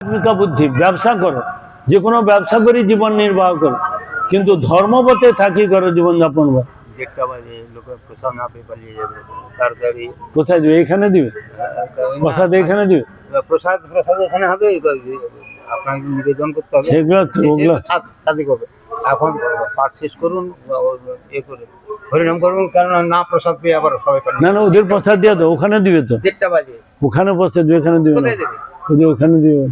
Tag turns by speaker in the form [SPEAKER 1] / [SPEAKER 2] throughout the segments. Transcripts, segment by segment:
[SPEAKER 1] আত্মিকা বুদ্ধি ব্যবসা করো। যে কোনো ব্যবসা করে জীবন নির্বাহ করো। কিন্তু ধর্মপথে থাকি করো জীবনযাপন করো। কোথায় দিবে এখানে দিবে? প্রসাদ এখানে দিবে?
[SPEAKER 2] প্রসাদ প্রসাদ এখানে হবে আপনাকে নিবেদন করতে হবে।
[SPEAKER 1] সেগুলো
[SPEAKER 2] সাথে করবে। এখন পাঠ শেষ করুন এ করে। হরিনাম করুন কারণ না প্রসাদ পেয়ে আবার সবাই
[SPEAKER 1] না না ওদের প্রসাদ দিয়ে তো ওখানে দিবে তো।
[SPEAKER 2] দেড়টা বাজে।
[SPEAKER 1] ওখানে প্রসাদ এখানে দিবে না। ওখানে দিবে।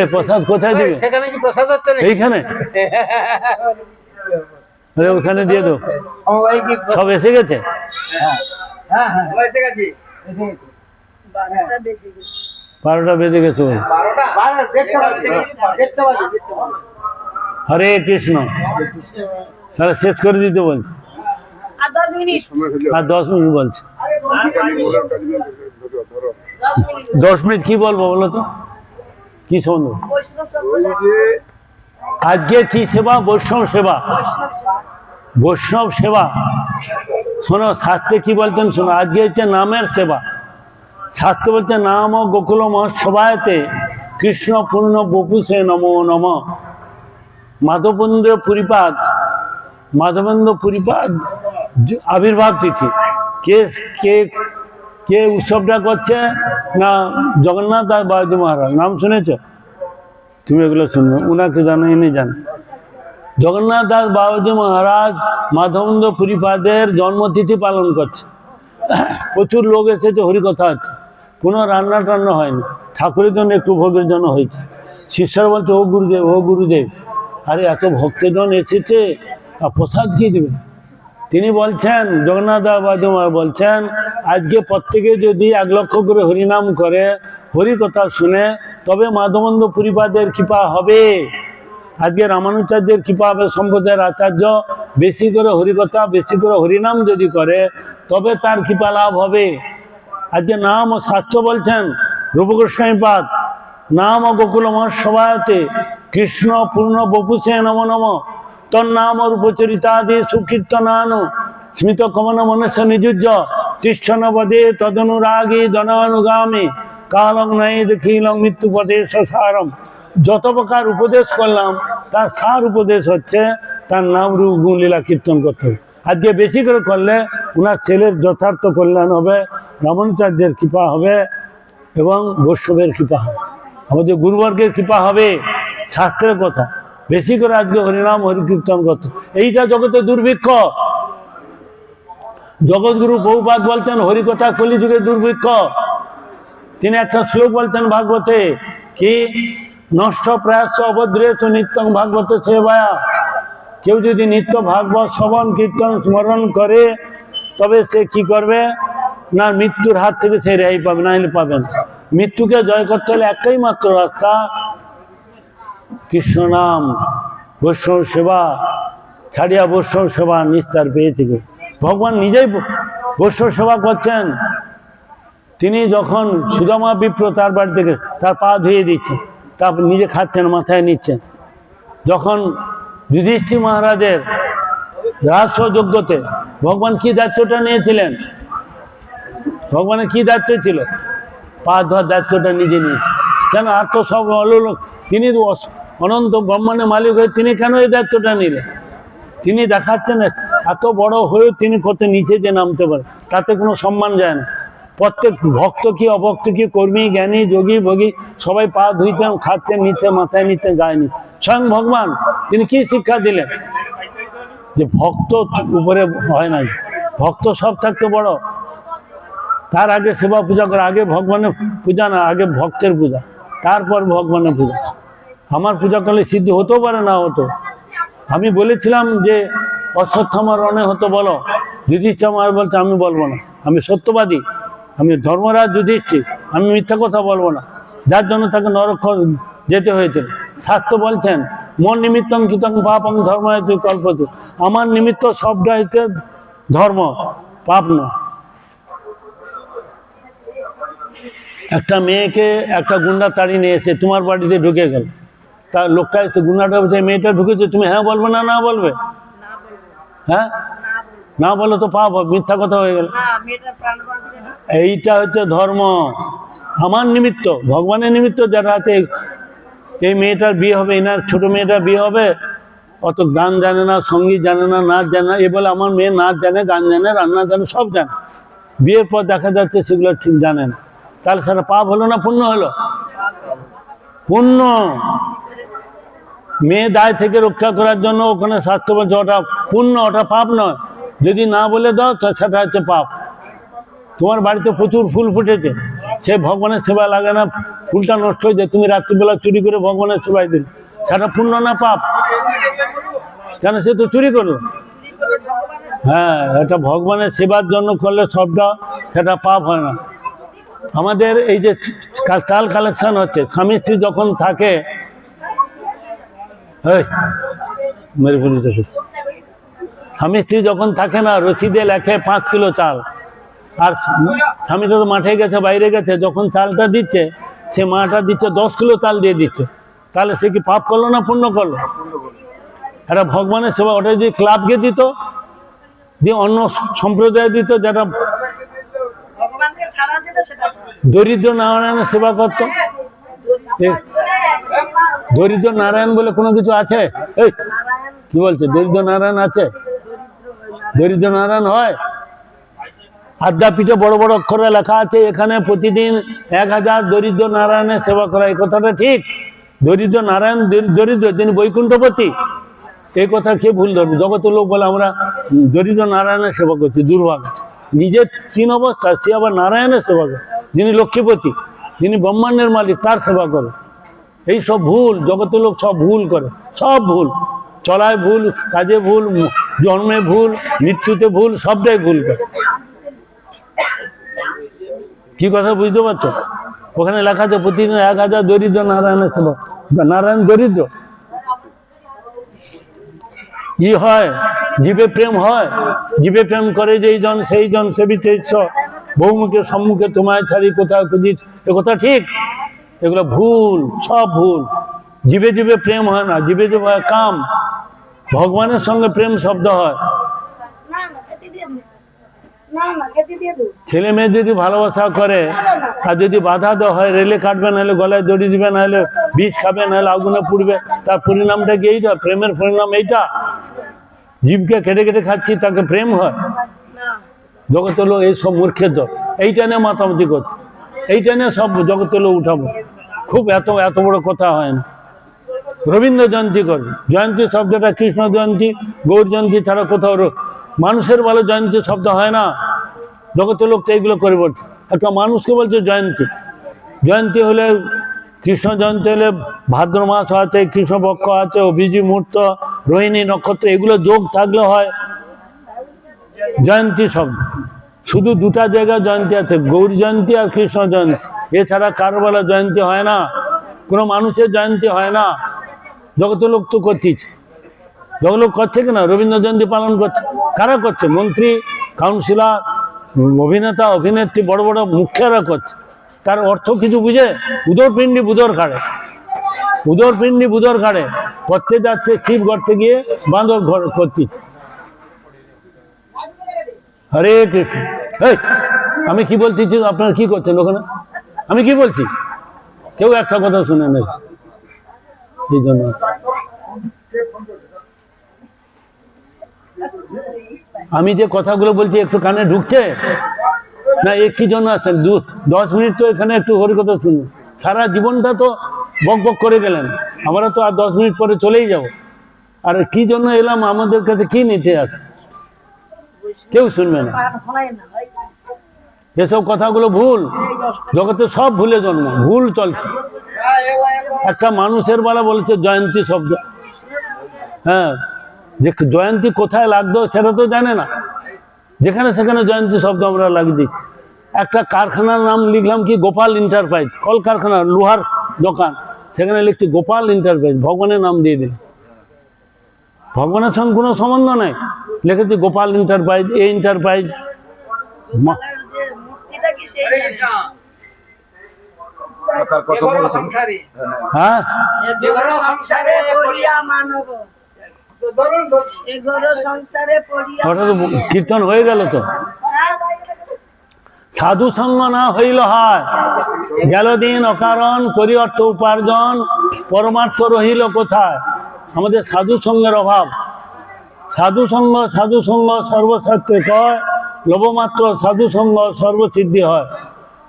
[SPEAKER 1] এই প্রসাদ কোথায় দিবে?
[SPEAKER 2] সেখানে কি প্রসাদ হচ্ছে না
[SPEAKER 1] এইখানে? আরে ওখানে দিয়ে দাও। সব এসে গেছে?
[SPEAKER 2] হ্যাঁ হ্যাঁ এসে গেছি
[SPEAKER 1] বারোটা বেজে গেছে হরে কৃষ্ণ। তাহলে শেষ করে দিতে বলছে।
[SPEAKER 3] আর দশ মিনিট।
[SPEAKER 1] আর দশ মিনিট বলছে।
[SPEAKER 3] দশ মিনিট
[SPEAKER 1] কি বলব বলো তো? কি
[SPEAKER 3] সম্প্রদায়
[SPEAKER 1] আজকে কি সেবা? বৈষ্ণব সেবা।
[SPEAKER 3] বৈষ্ণব সেবা।
[SPEAKER 1] শোনো, শাস্ত্রে কি বলতেন শোনো, আজকে হচ্ছে নামের সেবা। শাস্ত্র বলছে, নাম ও গোকুল মহোৎসবায়তে কৃষ্ণ পূর্ণ বপুষে নমো নম। মাধবেন্দ্র পুরীপাদ মাধবেন্দ্র পুরীপাদ আবির্ভাব তিথি। কে কে কে উৎসবটা করছে না জগন্নাথ আর বাবাজি মহারাজ? নাম শুনেছ? তুমি এগুলো শুনবে ওনাকে জানো, ইনি জানো জগন্নাথ দাস বাবাজি মহারাজ মাধবেন্দ্র পুরীপাদের জন্মতিথি পালন করছে। প্রচুর লোক এসেছে, হরিকথা হচ্ছে কোনো রান্না টান্না হয়নি। ঠাকুরের জন্য একটু ভোগের জন্য হয়েছে। শিষ্যরা বলছে, ও গুরুদেব ও গুরুদেব, আরে এত ভক্তজন এসেছে, আর প্রসাদ কি দেবে? তিনি বলছেন, জগন্নাথ দাস বলছেন, আজকে প্রত্যেকে যদি এক লক্ষ করে হরিনাম করে হরিকথা শুনে, তবে মাধবেন্দ্র পুরীপাদের কৃপা হবে। আজকে রামানুচার্যের কৃপা হবে, সম্প্রদায়ের আচার্য বেশি করে হরিকথা বেশি করে হরিনাম যদি করে, তবে তার কৃপা লাভ হবে। আজকে নাম ও শাস্ত্র বলছেন রূপগোস্বামীপাদ নাম ও গোকুল মহাসভায়তে কৃষ্ণ, পূর্ণ বপুষে নম নম। তন্নাম রূপচরিতাদি সুকীর্তনান। স্মিত কমন মনুষ্য নিযুজ্য তিষ্ঠন পদে তদনুরাগী জনানুগামী। কালং নাই দেখিলং মৃত্যু পদে সারম যত প্রকার উপদেশ করলাম, তার সার উপদেশ হচ্ছে, তার নাম রূপ গুণ লীলা কীর্তন করতে হবে। আজকে বেশি করে করলে ওনার ছেলের যথার্থ কল্যাণ হবে রামানুচার্যের কৃপা হবে এবং বৈষ্ণবের কৃপা হবে। আমাদের গুরুবর্গের কৃপা হবে, শাস্ত্রের কথা। বেশি করে আজকে হরিনাম, হরিকীর্তন করতে। এইটা জগতে দুর্ভিক্ষ। জগৎগুরু বহুপাত বলতেন, হরিকথা কলিযুগের দুর্ভিক্ষ। তিনি একটা শ্লোক বলতেন ভাগবতে, কি, নষ্ট প্রয়াস অভদ্রেশ নিত্যং ভাগবত সেবায়া। কেউ যদি নিত্য ভাগবত শ্রবণ, কীর্তন, স্মরণ করে, তবে সে কি করবে? না, মৃত্যুর হাত থেকে সে রেহাই পাবে, না হলে পাবে না। মৃত্যুকে জয় করতে হলে একটাই মাত্র রাস্তা কৃষ্ণ নাম, বৈষ্ণব সেবা, ছাড়িয়া বৈষ্ণব সেবা নিস্তার পেয়ে ভগবান নিজেই বৈষ্ণব সেবা করছেন। তিনি যখন সুদামা বিপ্র তার বাড়ি থেকে তার পা ধুয়ে দিচ্ছেন তারপর নিজে খাচ্ছেন, মাথায় নিচ্ছেন। যখন যুধিষ্ঠির মহারাজের রাজস্ব যোগ্যতে ভগবান কি দায়িত্বটা নিয়েছিলেন? ভগবানের কি দায়িত্ব ছিল? পা ধোয়ার দায়িত্বটা নিজে নিয়েছে। কেন? আর তো সব অলোক তিনি তো অনন্ত ব্রহ্মাণ্ডের মালিক হয়ে তিনি কেন এই দায়িত্বটা নিলেন? তিনি দেখাচ্ছেন এত বড় হয়েও তিনি কত নিচে যে নামতে পারে, তাতে কোনো সম্মান যায় না। প্রত্যেক ভক্ত কি, অভক্ত কি, কর্মী, জ্ঞানী, যোগী, ভোগী, সবাই পা ধুইতেন খাচ্ছেন নিচে মাথায় নিচ্ছে স্বয়ং ভগবান, তিনি কি শিক্ষা দিলেন? যে ভক্ত উপরে হয় নাই। ভক্ত সব থাকতে বড়। তার আগে সেবা পূজা করে আগে ভগবানের পূজা না, আগে ভক্তের পূজা। তারপর ভগবানের পূজা। আমার পূজা করলে সিদ্ধি হতেও পারে, না হতো আমি বলেছিলাম যে, অশ্বত্থামার রণে হতো, বলো। যুধিষ্ঠির মহারাজ বলছে, আমি বলব না। আমি সত্যবাদী। আমি ধর্মরাজ যুধিষ্ঠির। আমি মিথ্যা কথা বলব না। যার জন্য তাকে নরক যেতে হয়েছিল শাস্ত্র বলছেন, মন নিমিত্তং পাপং ধর্ম হয়েছে কল্পতে। আমার নিমিত্ত সবটা হচ্ছে ধর্ম, পাপ না একটা মেয়েকে একটা গুন্ডা তাড়িয়ে নিয়ে এসে তোমার বাড়িতে ঢুকে গেল। তা লোকটা গুন্ডাটা বলছে মেয়েটা ঢুকেছে তুমি হ্যাঁ বলবে না না বলবে? হ্যাঁ? না বলে তো পাপ মিথ্যা কথা হয়ে গেল। এইটা হচ্ছে ধর্ম। আমার নিমিত্ত ভগবানের নিমিত্ত যারা আছে এই মেয়েটার বিয়ে হবে এনার ছোট মেয়েটার বিয়ে হবে অত গান জানে না সংগীত জানে না নাচ জানে না এ বলে আমার মেয়ে নাচ জানে গান জানে রান্না জানে সব জানে। বিয়ের পর দেখা যাচ্ছে সেগুলো ঠিক জানে না। তাহলে সেটা পাপ হলো না পুণ্য হলো? পুণ্য। মেয়ে দায় থেকে রক্ষা করার জন্য ওখানে স্বাস্থ্য বলছে, ওটা পুণ্য ওটা পাপ নয়। যদি না বলে দাও, তো সেটা হচ্ছে পাপ। তোমার বাড়িতে প্রচুর ফুল ফুটেছে। সে ভগবানের সেবা লাগে না, ফুলটা নষ্ট হয়ে যায়। তুমি রাত্রিবেলা চুরি করে ভগবানের সেবায় দিলে। সেটা পুণ্য না পাপ? কেন সে তো চুরি করল? হ্যাঁ এটা ভগবানের সেবার জন্য করলে সবটা, সেটা পাপ হয় না। আমাদের এই যে চাল কালেকশন হচ্ছে, স্বামী স্ত্রী যখন থাকে মেরে ফেলি দেখো। স্বামী স্ত্রী যখন থাকে না রসিদে লেখে পাঁচ কিলো চাল। আর স্বামীটা তো মাঠে গেছে বাইরে গেছে যখন চালটা দিচ্ছে সে মাটা দিচ্ছে দশ কিলো চাল দিয়ে দিচ্ছে। তাহলে সে কি পাপ করল না পুণ্য করল? এটা ভগবানের সেবা ওটা যদি ক্লাবকে দিত দিয়ে অন্য সম্প্রদায় দিত
[SPEAKER 3] দিলে
[SPEAKER 1] দরিদ্র নারায়ণের সেবা করতো। দরিদ্র নারায়ণ বলে কোনো কিছু আছে? এই, কি বলছে? দরিদ্র নারায়ণ আছে? দরিদ্র নারায়ণ হয়? আদ্যাপীঠে বড় বড় অক্ষরে লেখা আছে, এখানে প্রতিদিন এক হাজার দরিদ্র নারায়ণের সেবা করা, এই কথাটা ঠিক। দরিদ্র নারায়ণ দরিদ্র, তিনি বৈকুণ্ঠপতি এই কথা কে ভুল ধরবে? জগতের লোক বলে আমরা দরিদ্র নারায়ণের সেবা করছি, দুর্ভাগ। নিজের চীন অবস্থা সে আবার নারায়ণের সেবা করে, যিনি লক্ষ্মীপতি। যিনি ব্রহ্মাণ্ডের মালিক, তার সেবা করে। এই সব ভুল, জগতের লোক সব ভুল করে, সব ভুল। চলায় ভুল, কাজে ভুল, জন্মে ভুল, মৃত্যুতে ভুল, সবটাই ভুল করে। কি কথা বুঝতে পারছ? ওখানে লেখা আছে, প্রতিদিন এক হাজার দরিদ্র নারায়ণের সেবা। নারায়ণ দরিদ্র? ই হয়, জীবে প্রেম হয়। জীবে প্রেম করে যেই জন, সেই জন সেবিতে ঈশ্বর বহুমুখে সম্মুখে তোমায় ছাড়ি কোথাও খুঁজি এ কথা ঠিক? এগুলো ভুল, সব ভুল। জীবে জীবে প্রেম হয় না, জীবে জীবে হয় কাম। ভগবানের সঙ্গে প্রেম শব্দ হয়। ছেলে মেয়ে যদি ভালোবাসা করে, আর যদি বাধা দেওয়া হয়, রেলে কাটবে, নাহলে গলায় দড়ি দিবে, নাহলে বিষ খাবে, নাহলে আগুনে পুড়বে, তার পরিণামটা কি এইটা? প্রেমের পরিণাম এইটা? জীবকে কেটে কেটে খাচ্ছি, তাকে প্রেম হয়। জগতের লোক এইসব মূর্খের দল। এইটা নিয়ে মাতামাতি করছে। এইটা নিয়ে সব জগতের লোক উঠাবো। খুব এত এত বড় কথা হয় না। রবীন্দ্র জয়ন্তী করবে জয়ন্তী শব্দটা কৃষ্ণ জয়ন্তী, গৌর জয়ন্তী ছাড়া কোথাও মানুষের বলে জয়ন্তী শব্দ হয় না। জগতের লোক তো এইগুলো করে বলছে। একটা মানুষকে বলছে জয়ন্তী। জয়ন্তী হলে কৃষ্ণ জয়ন্তী হলে ভাদ্র মাস আছে, কৃষ্ণপক্ষ আছে অভিজি মুহূর্ত, রোহিণী নক্ষত্র, এগুলো যোগ থাকলে হয়। জয়ন্তী শব্দ শুধু দুটা জায়গায় জয়ন্তী আছে, গৌর জয়ন্তী আর কৃষ্ণ জয়ন্তী। এছাড়া কারও বেলা জয়ন্তী হয় না, কোনো মানুষের জয়ন্তী হয় না। জগতের লোক তো করছিস জগৎ লোক করছে কিনা রবীন্দ্র জয়ন্তী পালন করছে। কারা করছে? মন্ত্রী, কাউন্সিলর, অভিনেতা, অভিনেত্রী, বড় বড় মুখ্যরা করছে। তার অর্থ কিছু বুঝে? উদর পিণ্ডি বুদর কাড়ে উদর পিণ্ডি কাড়ে করতে যাচ্ছে, শিব গর্তে গিয়ে বাঁদর ঘর করতে হরে কৃষ্ণ। আমি কি বলছি আপনারা কি করছেন ওখানে? আমি কি বলছি? কেউ একটা কথা শুনে নেই। জন্য। আমি যে কথাগুলো বলছি, একটু কানে ঢুকছে? না এক কি জন্য আসছেন? দু, দশ মিনিট তো এখানে একটু হরিকথা শুনুন। সারা জীবনটা তো বক বক করে গেলেন। আমরা তো আর দশ মিনিট পরে চলেই যাব। আর কি জন্য এলাম? আমাদের কাছে কি নিতে আছে? কেউ শুনবে না। এসব কথাগুলো ভুল। জগতে সব ভুলে জন্ম ভুল চলছে। একটা মানুষের বেলা বলেছে জয়ন্তী শব্দ। হ্যাঁ যে জয়ন্তী কোথায় লাগতো সেটা তো জানে না। যেখানে সেখানে জয়ন্তী শব্দ আমরা দিই একটা কারখানার নাম লিখলাম কি গোপাল এন্টারপ্রাইজ কলকারখানা লোহার দোকান। সেখানে লিখছি গোপাল ইন্টারপ্রাইজ ভগবানের নাম দিয়ে দিন ভগবানের সঙ্গে কোনো সম্বন্ধ নেই। লিখেছি গোপাল এন্টারপ্রাইজ এই এন্টারপ্রাইজ হ্যাঁ? কীর্তন হয়ে গেল তো?
[SPEAKER 3] হ্যাঁ?
[SPEAKER 1] সাধু সঙ্গ না হইল হয়। গেল দিন অকারণ করি অর্থ উপার্জন পরমার্থ রহিল কোথায়? আমাদের সাধু সঙ্গের অভাব। সাধু সঙ্গ সাধু সঙ্গ সর্বশাস্ত্রে কয়? লবমাত্র সাধু সঙ্গ সর্বসিদ্ধি হয়।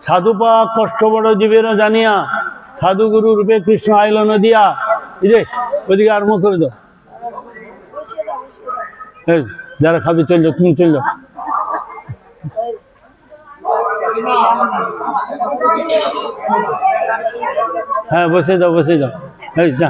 [SPEAKER 1] সাধু পাওয়া কষ্ট বড় জীবের জানিয়া, সাধু গুরু রূপে কৃষ্ণ আইল নদিয়া এই যে, ওইদিকে আরম্ভ করে দাও। যারা খাবে চল তুমি চল হ্যাঁ বসে যাও বসে যাও। এই, যা